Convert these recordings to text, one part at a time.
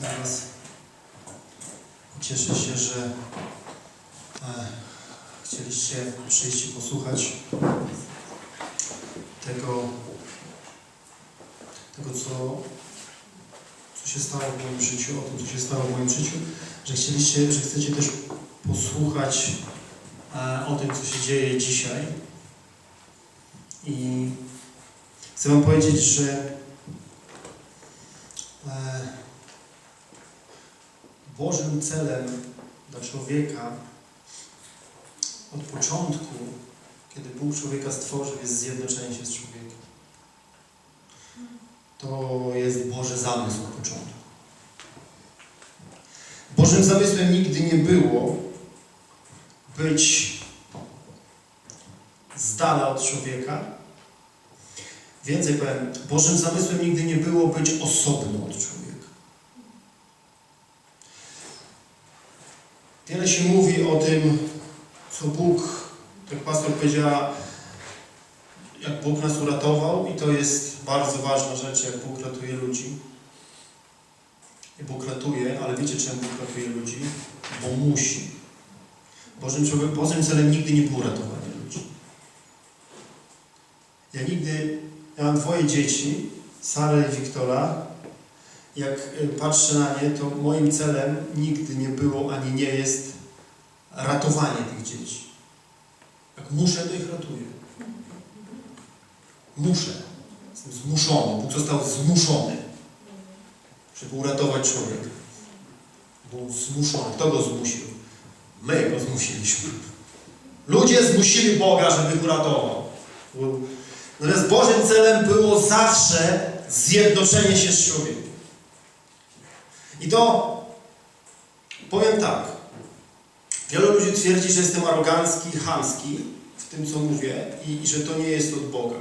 Zaraz cieszę się, że e, chcieliście przyjść i posłuchać tego, tego co, co się stało w moim życiu, o tym, co się stało w moim życiu, że chcieliście, że chcecie też posłuchać e, o tym, co się dzieje dzisiaj. I chcę Wam powiedzieć, że Bożym celem dla człowieka od początku, kiedy Bóg człowieka stworzył, jest zjednoczenie się z człowiekiem. To jest Boży zamysł od początku. Bożym zamysłem nigdy nie było być z dala od człowieka. Więcej powiem, Bożym zamysłem nigdy nie było być osobno od człowieka. Wiele się mówi o tym, co Bóg, tak pastor powiedziała, jak Bóg nas uratował i to jest bardzo ważna rzecz, jak Bóg ratuje ludzi. I Bóg ratuje, ale wiecie czemu Bóg ratuje ludzi? Bo musi. Bożym, człowiek, Bożym celem nigdy nie było ratowanie ludzi. Ja nigdy, ja mam dwoje dzieci, Sarę i Wiktora. Jak y, patrzę na nie, to moim celem nigdy nie było, ani nie jest ratowanie tych dzieci. Jak muszę, to ich ratuję. Muszę. Jestem zmuszony. Bóg został zmuszony, żeby uratować człowieka. Był zmuszony. Kto go zmusił? My go zmusiliśmy. Ludzie zmusili Boga, żeby ich uratował. Natomiast Bożym celem było zawsze zjednoczenie się z człowiekiem. I to powiem tak. Wielu ludzi twierdzi, że jestem arogancki chamski w tym, co mówię i, i że to nie jest od Boga.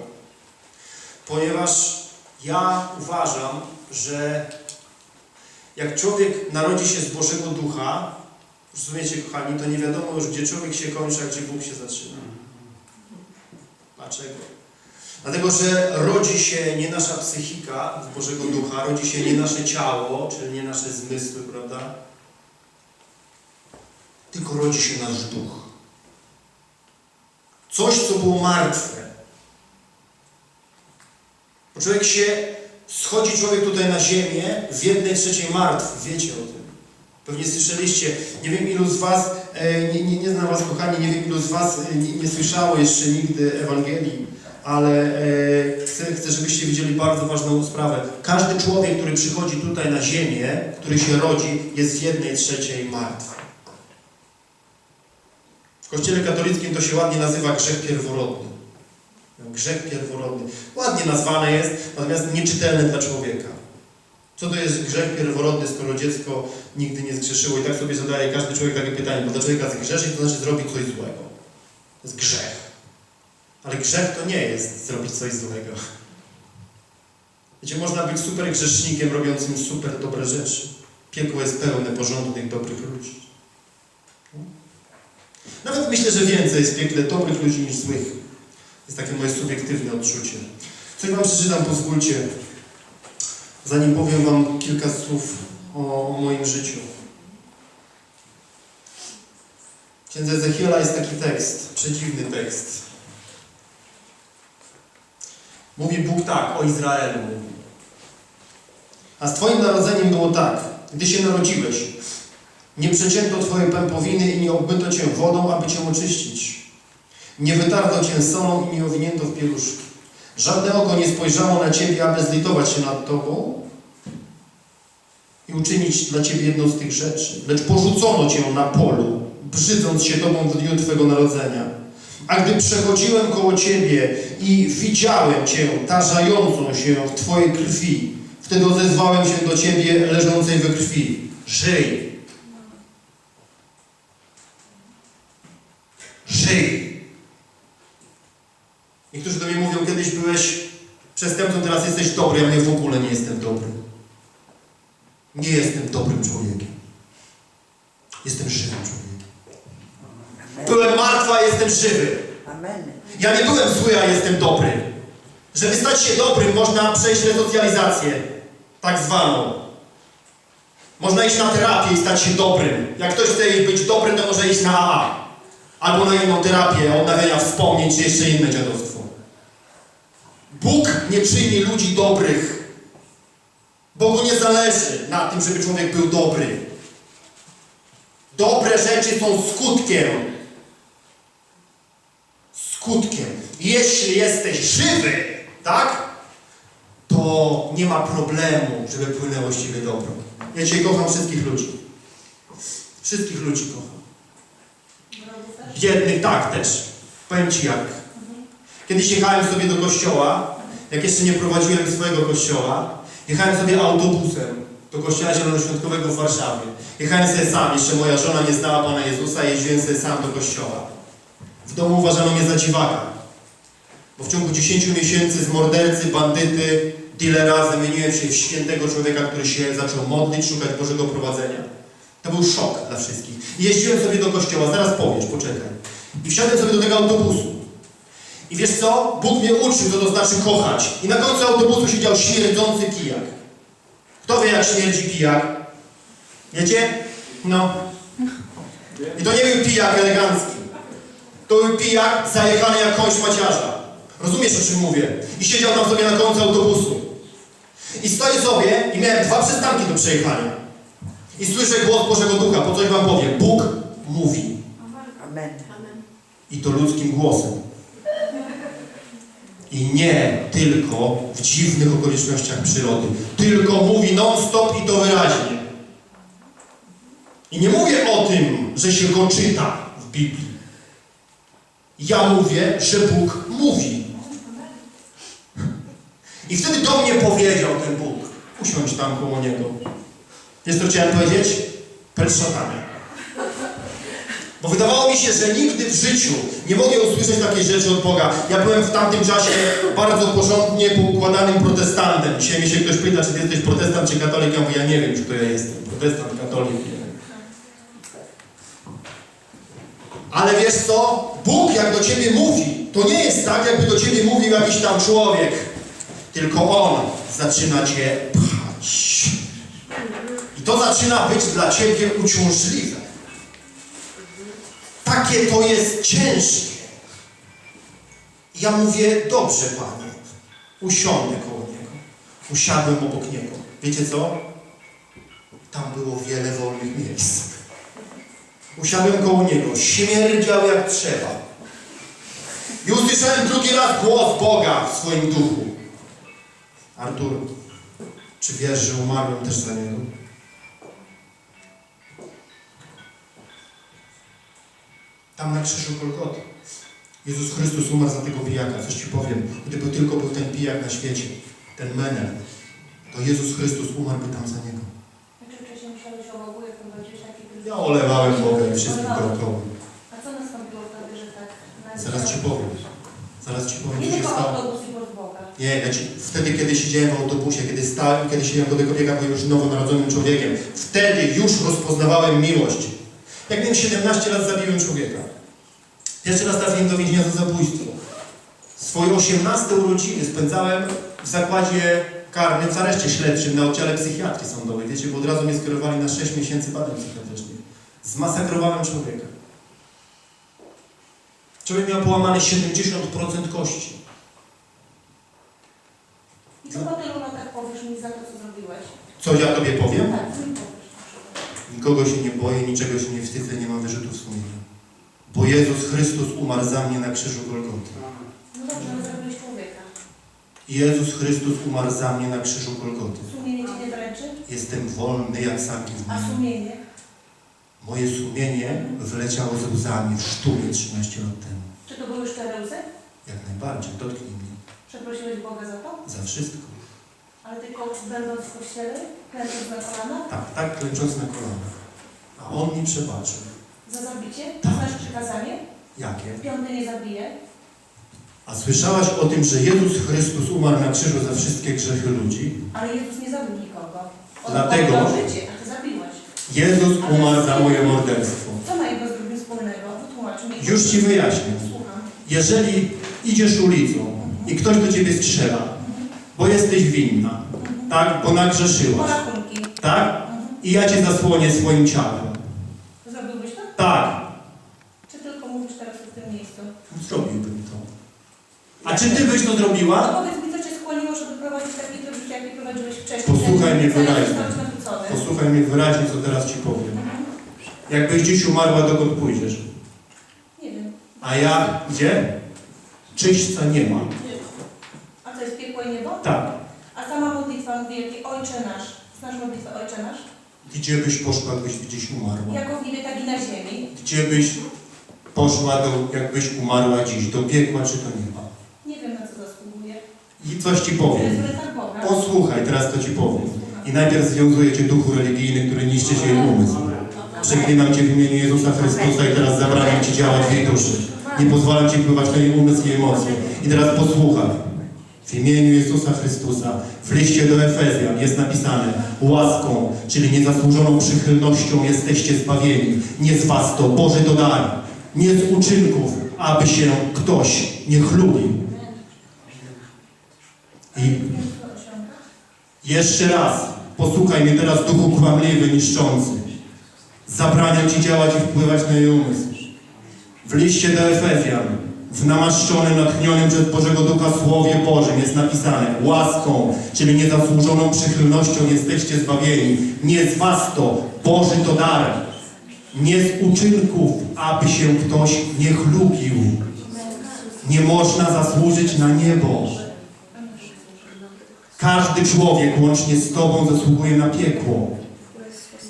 Ponieważ ja uważam, że jak człowiek narodzi się z Bożego Ducha, rozumiecie, kochani, to nie wiadomo już, gdzie człowiek się kończy, a gdzie Bóg się zaczyna. Dlaczego? Dlatego, że rodzi się nie nasza psychika z Bożego Ducha, rodzi się nie nasze ciało, czyli nie nasze zmysły, prawda? Tylko rodzi się nasz duch. Coś, co było martwe. Bo człowiek się, schodzi człowiek tutaj na ziemię w jednej trzeciej martwy. Wiecie o tym. Pewnie słyszeliście. Nie wiem ilu z Was, e, nie, nie, nie znam Was kochani, nie wiem ilu z Was e, nie, nie słyszało jeszcze nigdy Ewangelii, ale e, chcę, chcę, żebyście widzieli bardzo ważną sprawę. Każdy człowiek, który przychodzi tutaj na ziemię, który się rodzi, jest w jednej trzeciej martwy. W Kościele katolickim to się ładnie nazywa grzech pierworodny. Grzech pierworodny. Ładnie nazwane jest, natomiast nieczytelne dla człowieka. Co to jest grzech pierworodny, skoro dziecko nigdy nie zgrzeszyło? I tak sobie zadaje każdy człowiek takie pytanie, bo dla człowieka zgrzeszyć to znaczy zrobić coś złego. To jest grzech. Ale grzech to nie jest zrobić coś złego. Wiecie, można być super grzesznikiem robiącym super dobre rzeczy. Piekło jest pełne porządnych, dobrych ludzi. Nawet myślę, że więcej jest piekle dobrych ludzi niż złych. Jest takie moje subiektywne odczucie. Coś Wam przeczytam, pozwólcie, zanim powiem Wam kilka słów o, o moim życiu. W księdze Ezechiela jest taki tekst, przedziwny tekst. Mówi Bóg tak, o Izraelu. A z Twoim narodzeniem było tak, gdy się narodziłeś, nie przecięto Twoje pępowiny i nie obmyto Cię wodą, aby Cię oczyścić. Nie wytarto Cię solą i nie owinięto w pieluszki. Żadne oko nie spojrzało na Ciebie, aby zlitować się nad Tobą i uczynić dla Ciebie jedną z tych rzeczy. Lecz porzucono Cię na polu, brzydząc się Tobą w dniu Twego narodzenia. A gdy przechodziłem koło Ciebie i widziałem Cię tarzającą się w Twojej krwi, wtedy odezwałem się do Ciebie leżącej we krwi. Żyj! Żyj! Niektórzy do mnie mówią, kiedyś byłeś przestępcą, teraz jesteś dobry, ja w ogóle nie jestem dobry. Nie jestem dobrym człowiekiem. Jestem żywym człowiekiem. Byłem martwa, a jestem żywy. Amen. Ja nie byłem zły, a jestem dobry. Żeby stać się dobrym, można przejść resocjalizację, tak zwaną. Można iść na terapię i stać się dobrym. Jak ktoś chce być dobry, to może iść na AA. Albo na inną terapię, odnawiania wspomnień, czy jeszcze inne dziadostwo. Bóg nie czyni ludzi dobrych. Bogu nie zależy na tym, żeby człowiek był dobry. Dobre rzeczy są skutkiem. Skutkiem. Jeśli jesteś żywy, tak? To nie ma problemu, żeby płynęło z ciebie dobro. Ja Cię kocham wszystkich ludzi. Wszystkich ludzi kocham. Biednych tak też. Powiem Ci jak. Kiedyś jechałem sobie do kościoła, jak jeszcze nie prowadziłem swojego kościoła, jechałem sobie autobusem do kościoła zielonoświątkowego w Warszawie. Jechałem sobie sam, jeszcze moja żona nie znała Pana Jezusa, jeździłem sobie sam do kościoła. W domu uważano mnie za dziwaka, bo w ciągu 10 miesięcy z mordercy, bandyty, dealera zamieniłem się w świętego człowieka, który się zaczął modlić, szukać Bożego prowadzenia. To był szok dla wszystkich. I jeździłem sobie do kościoła, zaraz powiesz, poczekaj. I wsiadłem sobie do tego autobusu. I wiesz co? Bóg mnie uczył, co to znaczy kochać. I na końcu autobusu siedział śmierdzący pijak. Kto wie, jak śmierdzi pijak? Wiecie? No. I to nie był pijak elegancki. To był pijak zajechany jak koń szmaciarza. Rozumiesz, o czym mówię? I siedział tam sobie na końcu autobusu. I stoję sobie i miałem dwa przystanki do przejechania. I słyszę głos Bożego Ducha, po coś wam powiem. Bóg mówi. Amen. I to ludzkim głosem. I nie tylko w dziwnych okolicznościach przyrody. Tylko mówi non-stop i to wyraźnie. I nie mówię o tym, że się go czyta w Biblii. Ja mówię, że Bóg mówi. I wtedy do mnie powiedział ten Bóg. Usiądź tam koło niego. Wiesz co chciałem powiedzieć? Precz. Bo wydawało mi się, że nigdy w życiu nie mogę usłyszeć takiej rzeczy od Boga. Ja byłem w tamtym czasie bardzo porządnie poukładanym protestantem. Dzisiaj mnie się ktoś pyta, czy ty jesteś protestant czy katolik. Ja mówię, ja nie wiem, czy to ja jestem. Protestant, katolik, nie wiem. Ale wiesz co? Bóg jak do ciebie mówi, to nie jest tak, jakby do ciebie mówił jakiś tam człowiek. Tylko On zaczyna cię pchać. I to zaczyna być dla ciebie uciążliwe. Takie to jest ciężkie. Ja mówię, dobrze, Panie, usiądę koło Niego. Usiadłem obok Niego. Wiecie co? Tam było wiele wolnych miejsc. Usiadłem koło Niego. Śmierdział jak trzeba. I usłyszałem drugi raz głos Boga w swoim duchu. Artur, czy wiesz, że umarłem też za Niego? Tam na krzyżu Golgoty. Jezus Chrystus umarł za tego pijaka. Coś Ci powiem. Gdyby tylko był ten pijak na świecie, ten menel, to Jezus Chrystus umarłby tam za niego. Czy wcześniej myślałeś o Bogu, jak prowadziłeś taki Ja olewałem Boga i wszystkich dookoła. A co nastąpiło wtedy, że tak... Zaraz Ci powiem. Zaraz Ci powiem, Nie co się tylko stało. autobus i. Nie, ja ci, wtedy, kiedy siedziałem w autobusie, kiedy stałem, kiedy siedziałem do tego biega, byłem już nowonarodzonym człowiekiem. Wtedy już rozpoznawałem miłość. Jak miałem 17 lat, zabiłem człowieka. Pierwszy raz trafiłem do więzienia za zabójstwo. Swoje 18 urodziny spędzałem w zakładzie karnym, w areszcie śledczym na oddziale psychiatrii sądowej. Wiecie, bo od razu mnie skierowali na 6 miesięcy badań psychiatrycznych. Zmasakrowałem człowieka. Człowiek miał połamane 70% kości. I co po tylu latach powiesz mi za to, co zrobiłeś? Co ja Tobie powiem? Tak, co mi powiesz? Nikogo się nie boję, niczego się nie wstydzę, nie mam wyrzutów sumienia. Bo Jezus Chrystus umarł za mnie na krzyżu Golgoty. No dobrze, ale zrobiłeś człowieka. Jezus Chrystus umarł za mnie na krzyżu Golgoty. Sumienie cię nie dręczy? Jestem wolny jak sami w A sumienie? Moje sumienie wyleciało ze łzami w sztumie 13 lat temu. Czy to były szczere łzy? Jak najbardziej, dotknij mnie. Przeprosiłeś Boga za to? Za wszystko. Ale tylko będąc w kościele? Klęcząc na kolanach? Tak, tak klęcząc na kolanach. A On mi przebaczył. Za zabicie? Tak. Znasz przykazanie? Jakie? Piąty nie zabije? A słyszałaś o tym, że Jezus Chrystus umarł na krzyżu za wszystkie grzechy ludzi? Ale Jezus nie zabił nikogo. On Dlatego- życie. Jezus umarł za moje morderstwo. Co ma jego z drugim wspólnego? Wytłumacz mi. Już Ci wyjaśnię. Słucham. Jeżeli idziesz ulicą i ktoś do ciebie strzela, bo jesteś winna, tak, bo nagrzeszyłaś, Porachunki. tak, i ja cię zasłonię swoim ciałem. Zrobiłbyś to? Tak, Czy tylko mówisz teraz w tym miejscu? zrobiłbym to. A czy ty byś to zrobiła? No powiedz mi, co cię skłoniło, żeby prowadzić taki tryb życia, jaki prowadziłeś wcześniej? Posłuchaj mnie wyraźnie. Posłuchaj mnie wyraźnie, co teraz ci powiem. Jakbyś dziś umarła, dokąd pójdziesz? Nie wiem. A ja gdzie? Czyśćca nie ma. A to jest piekło i niebo? Tak. A sama modlitwa mówi, jaki Ojcze Nasz. Znasz modlitwę Ojcze Nasz? Gdzie byś poszła, gdybyś gdzieś umarła? Jako w niebie, tak i na ziemi. Gdzie byś poszła, do, jakbyś umarła dziś? Do piekła czy do nieba? Nie wiem, na co zasługuje. I coś ci To jest powiem. wręcz Boga. Posłuchaj, teraz to ci powiem. I najpierw związuje cię duchu religijny, który niszczy ci jej umysł. Przeklinam cię w imieniu Jezusa Chrystusa i teraz zabraniam ci działać w jej duszy. Nie pozwalam ci wpływać na jej umysł i emocje. I teraz posłuchaj. W imieniu Jezusa Chrystusa w liście do Efezjan jest napisane łaską, czyli niezasłużoną przychylnością jesteście zbawieni. Nie z was to Boży to. Nie z uczynków, aby się ktoś nie chlubił. I jeszcze raz, posłuchaj mnie teraz, duchu kłamliwy, niszczący. Zabraniam Ci działać i wpływać na jej umysł. W liście do Efezjan, w namaszczonym, natchnionym przez Bożego Ducha Słowie Bożym jest napisane łaską, czyli niezasłużoną przychylnością jesteście zbawieni. Nie z was to, Boży to dar. Nie z uczynków, aby się ktoś nie chlubił. Nie można zasłużyć na niebo. Każdy człowiek, łącznie z Tobą, zasługuje na piekło.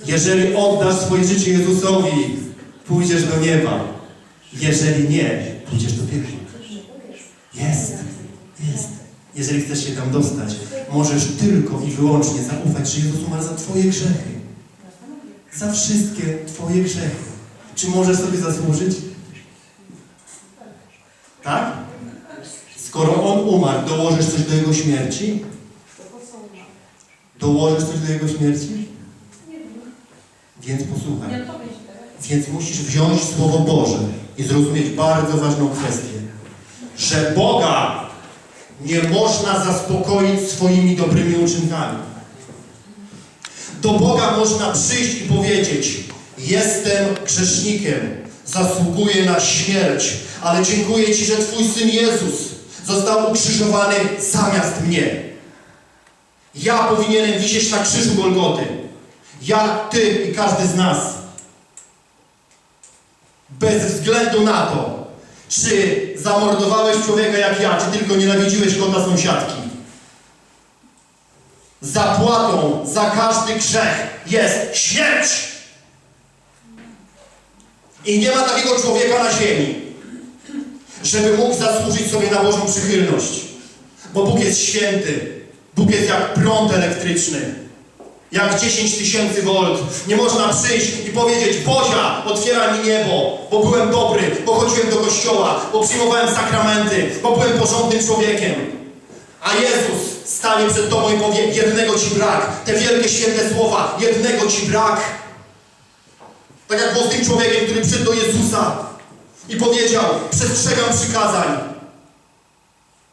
Jeżeli oddasz swoje życie Jezusowi, pójdziesz do nieba. Jeżeli nie, pójdziesz do piekła. Jest, jest. Jeżeli chcesz się tam dostać, możesz tylko i wyłącznie zaufać, że Jezus umarł za Twoje grzechy. Za wszystkie Twoje grzechy. Czy możesz sobie zasłużyć? Tak? Skoro On umarł, dołożysz coś do Jego śmierci? Dołożysz coś do Jego śmierci? Więc posłuchaj. Nie odpowiedź teraz. Więc musisz wziąć Słowo Boże i zrozumieć bardzo ważną kwestię, że Boga nie można zaspokoić swoimi dobrymi uczynkami. Do Boga można przyjść i powiedzieć: Jestem grzesznikiem, zasługuję na śmierć, ale dziękuję Ci, że Twój syn Jezus został ukrzyżowany zamiast mnie. Ja powinienem wisieć na krzyżu Golgoty. Ja, Ty i każdy z nas. Bez względu na to, czy zamordowałeś człowieka jak ja, czy tylko nienawidziłeś kota sąsiadki. Zapłatą za każdy grzech jest śmierć. I nie ma takiego człowieka na ziemi, żeby mógł zasłużyć sobie na Bożą przychylność. Bo Bóg jest święty. Bóg jest jak prąd elektryczny. Jak 10 tysięcy volt. Nie można przyjść i powiedzieć, Bozia, otwiera mi niebo, bo byłem dobry, bo chodziłem do kościoła, bo przyjmowałem sakramenty, bo byłem porządnym człowiekiem. A Jezus stanie przed Tobą i powie, jednego Ci brak. Te wielkie, święte słowa, jednego Ci brak. Tak jak było z tym człowiekiem, który przyszedł do Jezusa i powiedział, przestrzegam przykazań.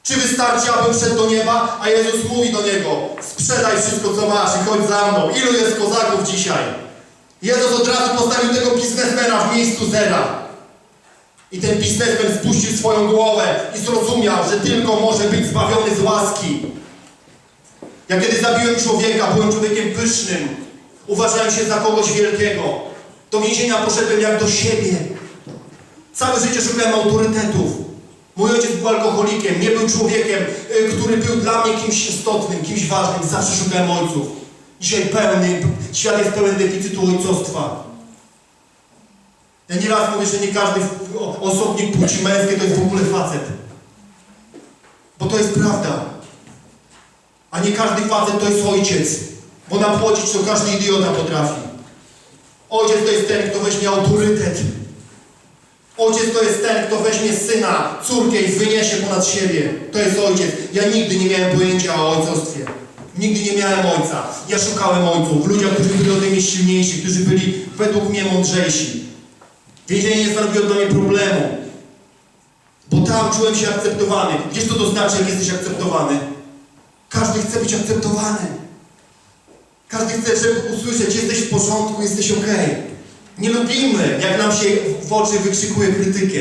Czy wystarczy, abym szedł do nieba? A Jezus mówi do niego, sprzedaj wszystko, co masz i chodź za mną. Ilu jest kozaków dzisiaj? Jezus od razu postawił tego biznesmena w miejscu zera. I ten biznesmen spuścił swoją głowę i zrozumiał, że tylko może być zbawiony z łaski. Ja kiedy zabiłem człowieka, byłem człowiekiem pysznym. Uważałem się za kogoś wielkiego. Do więzienia poszedłem jak do siebie. Całe życie szukałem autorytetów. Mój ojciec był alkoholikiem, nie był człowiekiem, y, który był dla mnie kimś istotnym, kimś ważnym. Zawsze szukałem ojców. Dzisiaj pełny, świat jest pełen deficytu ojcostwa. Ja nieraz mówię, że nie każdy osobnik płci męskiej to jest w ogóle facet. Bo to jest prawda. A nie każdy facet to jest ojciec. Bo napłocić to każdy idiota potrafi. Ojciec to jest ten, kto weźmie autorytet. Ojciec to jest ten, kto weźmie syna, córkę i wyniesie ponad siebie. To jest ojciec. Ja nigdy nie miałem pojęcia o ojcostwie. Nigdy nie miałem ojca. Ja szukałem ojców, ludziach, którzy byli ode mnie silniejsi, którzy byli według mnie mądrzejsi. Więzienie nie stanowiło dla mnie problemu. Bo tam czułem się akceptowany. Wiesz, co to znaczy, jak jesteś akceptowany? Każdy chce być akceptowany. Każdy chce, żeby usłyszeć, jesteś w porządku, jesteś okej. Nie lubimy, jak nam się w oczy wykrzykuje krytykę.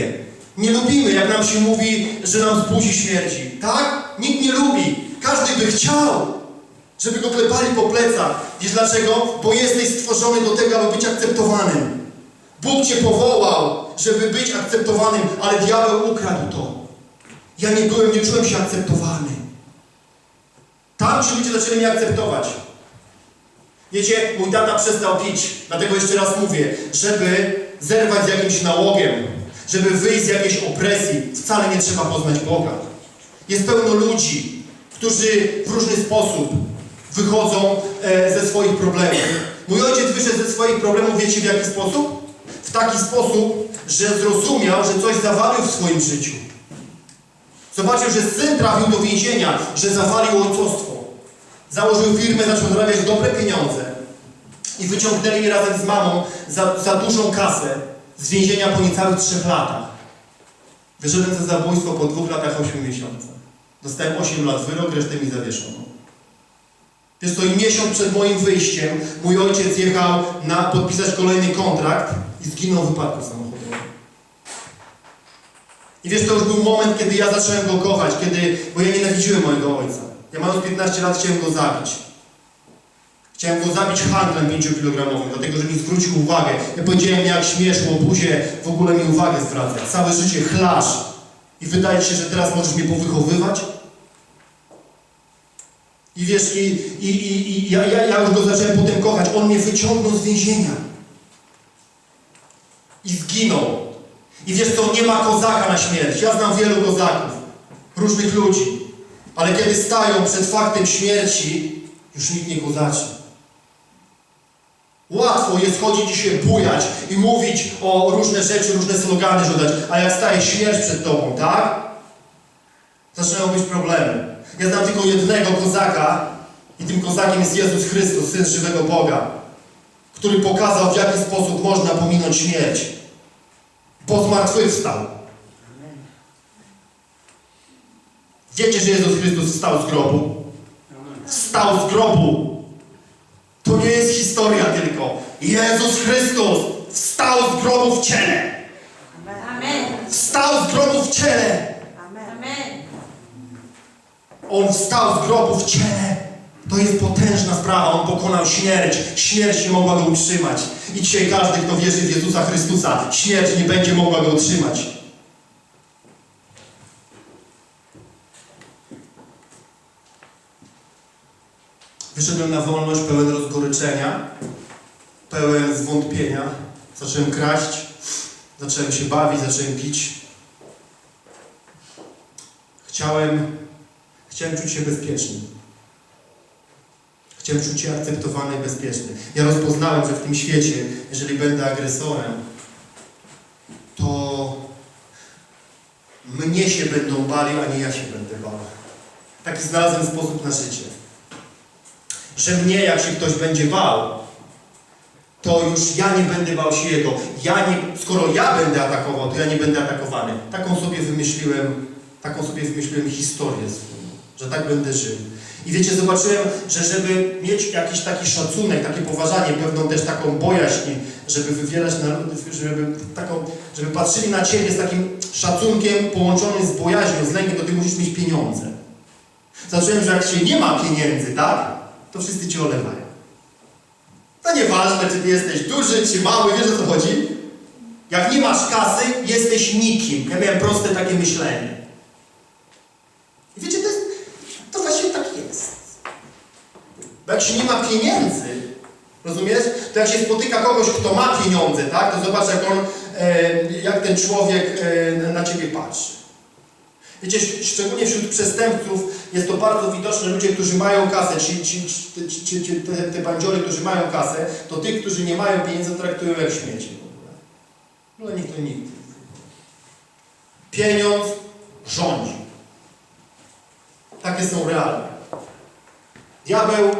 Nie lubimy, jak nam się mówi, że nam z buzi śmierdzi. Tak? Nikt nie lubi. Każdy by chciał, żeby go klepali po plecach. Wiesz dlaczego? Bo jesteś stworzony do tego, aby być akceptowanym. Bóg Cię powołał, żeby być akceptowanym, ale diabeł ukradł to. Ja nie byłem, nie czułem się akceptowany. Tam ci ludzie zaczęli mnie akceptować. Wiecie, mój tata przestał pić, dlatego jeszcze raz mówię, żeby zerwać z jakimś nałogiem, żeby wyjść z jakiejś opresji, wcale nie trzeba poznać Boga. Jest pełno ludzi, którzy w różny sposób wychodzą e, ze swoich problemów. Mój ojciec wyszedł ze swoich problemów, wiecie w jaki sposób? W taki sposób, że zrozumiał, że coś zawalił w swoim życiu. Zobaczył, że syn trafił do więzienia, że zawalił ojcostwo. Założył firmę, zaczął zarabiać dobre pieniądze. I wyciągnęli mnie razem z mamą za, za dużą kasę z więzienia po niecałych trzech latach. Wyszedłem za zabójstwo po dwóch latach, ośmiu miesiącach. Dostałem 8 lat wyrok, resztę mi zawieszono. Wiesz co, i miesiąc przed moim wyjściem mój ojciec jechał na podpisać kolejny kontrakt i zginął w wypadku samochodowym. I wiesz, to już był moment, kiedy ja zacząłem go kochać, kiedy, bo ja nienawidziłem mojego ojca. Ja mając 15 lat chciałem go zabić. Chciałem go zabić handlem 5-kilogramowym, dlatego że mi zwrócił uwagę. Ja powiedziałem, jak śmiesz, łobuzie, w ogóle mi uwagę zwracać. Całe życie chlasz. I wydaje się, że teraz możesz mnie powychowywać? I wiesz, i, i, i, i ja, ja, ja już go zacząłem potem kochać. On mnie wyciągnął z więzienia. I zginął. I wiesz co, nie ma kozaka na śmierć. Ja znam wielu kozaków, różnych ludzi. Ale kiedy stają przed faktem śmierci, już nikt nie kozaczy. Łatwo jest chodzić i się bujać i mówić o różne rzeczy, różne slogany rzucać, a jak staje śmierć przed tobą, tak? Zaczynają być problemy. Ja znam tylko jednego kozaka i tym kozakiem jest Jezus Chrystus, Syn żywego Boga, który pokazał, w jaki sposób można pominąć śmierć. Bo zmartwychwstał. Wiecie, że Jezus Chrystus wstał z grobu? Wstał z grobu. To nie jest historia tylko. Jezus Chrystus wstał z grobu w ciele. Amen. Wstał z grobu w ciele. Amen. On wstał z grobu w ciele. To jest potężna sprawa. On pokonał śmierć. Śmierć nie mogła go utrzymać. I dzisiaj każdy, kto wierzy w Jezusa Chrystusa, śmierć nie będzie mogła go utrzymać. Wyszedłem na wolność pełen rozgoryczenia, pełen zwątpienia. Zacząłem kraść, zacząłem się bawić, zacząłem pić. Chciałem, chciałem czuć się bezpieczny. Chciałem czuć się akceptowany i bezpieczny. Ja rozpoznałem, że w tym świecie, jeżeli będę agresorem, to mnie się będą bali, a nie ja się będę bał. Taki znalazłem sposób na życie. Że mnie, jak się ktoś będzie bał, to już ja nie będę bał się jego. Ja nie, skoro ja będę atakował, to ja nie będę atakowany. Taką sobie wymyśliłem, taką sobie wymyśliłem historię swoją, że tak będę żył. I wiecie, zobaczyłem, że żeby mieć jakiś taki szacunek, takie poważanie, pewną też taką bojaźń, żeby wywierać na, żeby taką, żeby patrzyli na Ciebie z takim szacunkiem połączonym z bojaźnią, z lękiem, to Ty musisz mieć pieniądze. Zacząłem, że jak się nie ma pieniędzy, tak, to wszyscy Cię olewają. To nieważne, czy Ty jesteś duży, czy mały, wiesz o co chodzi? Jak nie masz kasy, jesteś nikim. Ja miałem proste takie myślenie. I wiecie, to, jest, to właśnie tak jest. Bo jak się nie ma pieniędzy, rozumiesz? To jak się spotyka kogoś, kto ma pieniądze, tak? To zobacz, jak on, e, jak ten człowiek e, na ciebie patrzy. Wiecie, sz- szczególnie wśród przestępców jest to bardzo widoczne. Ludzie, którzy mają kasę, ci, ci, ci, ci, ci, te, te bandziory, którzy mają kasę, to tych, którzy nie mają pieniędzy, traktują jak śmieci. No nikt to nikt. Pieniądz rządzi. Takie są realia. Diabeł